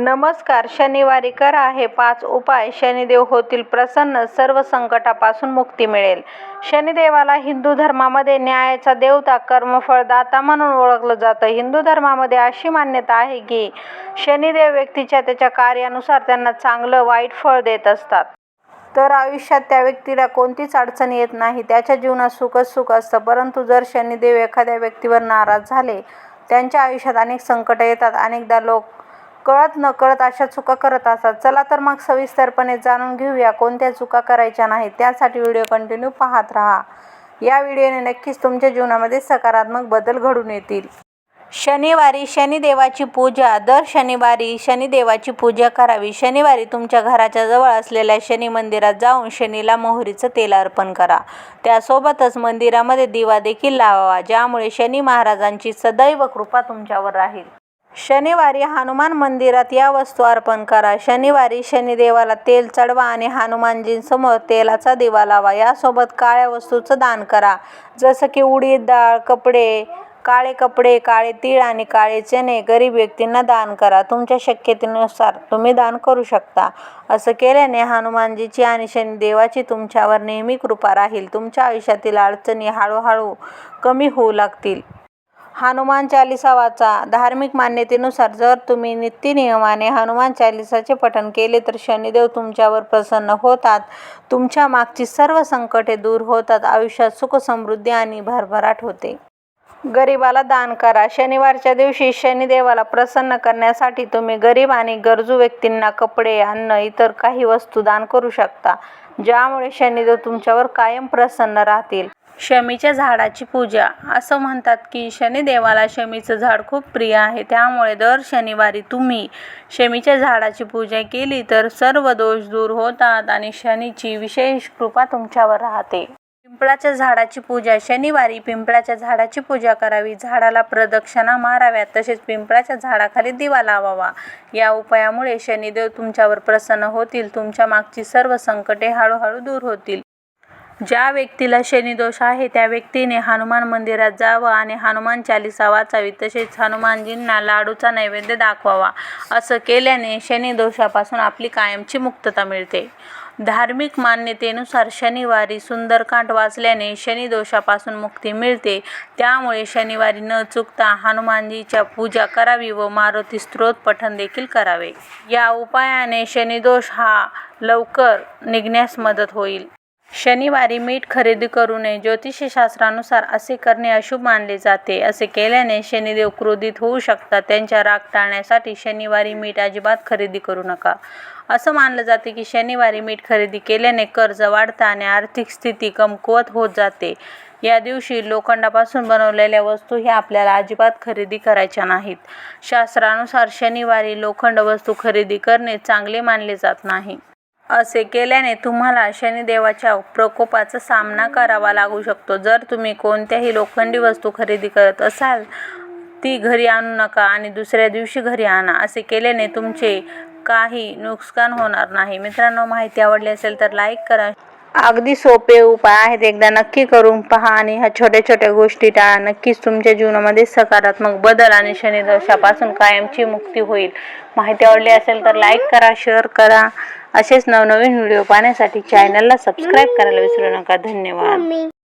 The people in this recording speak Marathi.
नमस्कार शनिवारी करा हे पाच उपाय. शनिदेव होतील प्रसन्न सर्व संकटापासून मुक्ती मिळेल. शनिदेवाला हिंदू धर्मामध्ये न्यायाचा देवता कर्मफळदाता म्हणून ओळखलं जातं. हिंदू धर्मामध्ये अशी मान्यता आहे की शनिदेव व्यक्तीच्या त्याच्या कार्यानुसार त्यांना चांगलं वाईट फळ देत असतात. तर आयुष्यात त्या व्यक्तीला कोणतीच अडचण येत नाही. त्याच्या जीवनात सुखच सुख असतं. परंतु जर शनिदेव एखाद्या व्यक्तीवर नाराज झाले त्यांच्या आयुष्यात अनेक संकट येतात. अनेकदा लोक कळत नकळत कळत अशा चुका करत असतात. चला तर मग सविस्तरपणे जाणून घेऊया कोणत्या चुका करायच्या नाहीत. त्यासाठी व्हिडिओ कंटिन्यू पाहत राहा. या व्हिडिओने नक्कीच तुमच्या जीवनामध्ये सकारात्मक बदल घडून येतील. शनिवारी शनिदेवाची पूजा. दर शनिवारी शनिदेवाची पूजा करावी. शनिवारी तुमच्या घराच्या जवळ असलेल्या शनी मंदिरात जाऊन शनीला मोहरीचं तेल अर्पण करा. त्यासोबतच मंदिरामध्ये दिवा देखील लावावा ज्यामुळे शनी महाराजांची सदैव कृपा तुमच्यावर राहील. शनिवारी हनुमान मंदिरात या वस्तू अर्पण करा. शनिवारी शनिदेवाला तेल चढवा आणि हनुमानजींसमोर तेलाचा दिवा लावा. यासोबत काळ्या वस्तूचं दान करा. जसं की उडीद डाळ कपडे काळे कपडे काळे तीळ आणि काळे चणे गरीब व्यक्तींना दान करा. तुमच्या शक्यतेनुसार तुम्ही दान करू शकता. असं केल्याने हनुमानजीची आणि शनिदेवाची तुमच्यावर नेहमी कृपा राहील. तुमच्या आयुष्यातील अडचणी हळूहळू कमी होऊ लागतील. हनुमान चालिसा वाचा. धार्मिक मान्यतेनुसार जर तुम्ही नित्यनियमाने हनुमान चालिसाचे पठण केले तर शनिदेव तुमच्यावर प्रसन्न होतात. तुमच्या मागची सर्व संकटे दूर होतात. आयुष्यात सुख समृद्धी आणि भरभराट होते. गरिबाला दान करा. शनिवारच्या दिवशी शनिदेवाला प्रसन्न करण्यासाठी तुम्ही गरीब आणि गरजू व्यक्तींना कपडे अन्न इतर काही वस्तू दान करू शकता. ज्यामुळे शनिदेव तुमच्यावर कायम प्रसन्न राहतील. शमीच्या झाडाची पूजा. असं म्हणतात की शनिदेवाला शमीचं झाड खूप प्रिय आहे. त्यामुळे दर शनिवारी तुम्ही शमीच्या झाडाची पूजा केली तर सर्व दोष दूर होतात आणि शनीची विशेष कृपा तुमच्यावर राहते. पिंपळाच्या झाडाची पूजा. शनिवारी पिंपळाच्या झाडाची पूजा करावी. झाडाला प्रदक्षिणा माराव्यात. तसेच पिंपळाच्या झाडाखाली दिवा लावावा. या उपायामुळे शनिदेव तुमच्यावर प्रसन्न होतील. तुमच्या मागची सर्व संकटे हळूहळू दूर होतील. ज्या व्यक्तीला शनिदोष आहे त्या व्यक्तीने हनुमान मंदिरात जावं आणि हनुमान चालिसा वाचावी तसेच हनुमानजींना लाडूचा नैवेद्य दाखवावा. असं केल्याने शनिदोषापासून आपली कायमची मुक्तता मिळते. धार्मिक मान्यतेनुसार शनिवारी सुंदरकांड वाचल्याने शनिदोषापासून मुक्ती मिळते. त्यामुळे शनिवारी न चुकता हनुमानजीच्या पूजा करावी व मारुती स्तोत्र पठण देखील करावे. या उपायाने शनिदोष हा लवकर निघण्यास मदत होईल. शनिवारी मीठ खरेदी करू नये. ज्योतिषशास्त्रानुसार असे करणे अशुभ मानले जाते. असे केल्याने शनिदेव क्रोधित होऊ शकतात. त्यांच्या राग टाळण्यासाठी शनिवारी मीठ अजिबात खरेदी करू नका. असं मानलं जाते की शनिवारी मीठ खरेदी केल्याने कर्ज वाढतं आणि आर्थिक स्थिती कमकुवत होत जाते. या दिवशी लोखंडापासून बनवलेल्या वस्तू ह्या आपल्याला अजिबात खरेदी करायच्या नाहीत. शास्त्रानुसार शनिवारी लोखंड वस्तू खरेदी करणे चांगले मानले जात नाही. असे केल्याने तुम्हाला शनिदेवाच्या प्रकोपाचा सामना करावा लागू शकतो. जर तुम्ही कोणत्याही लोखंडी वस्तू खरेदी करत असाल ती घरी आणू नका आणि दुसऱ्या दिवशी घरी आणा. असे केल्याने तुमचे काही नुकसान होणार नाही. मित्रांनो माहिती आवडली असेल तर लाईक करा. अगदी सोपे उपाय आहेत. एकदा नक्की करून पहा आणि ह्या छोट्या छोट्या गोष्टी टाळा. नक्कीच तुमच्या जीवनामध्ये सकारात्मक बदल आणि शनिदोषापासून कायमची मुक्ती होईल. माहिती आवडली असेल तर लाईक करा शेअर करा. असेच नवनवीन व्हिडिओ पाहण्यासाठी चॅनलला सबस्क्राईब करायला विसरू नका. धन्यवाद.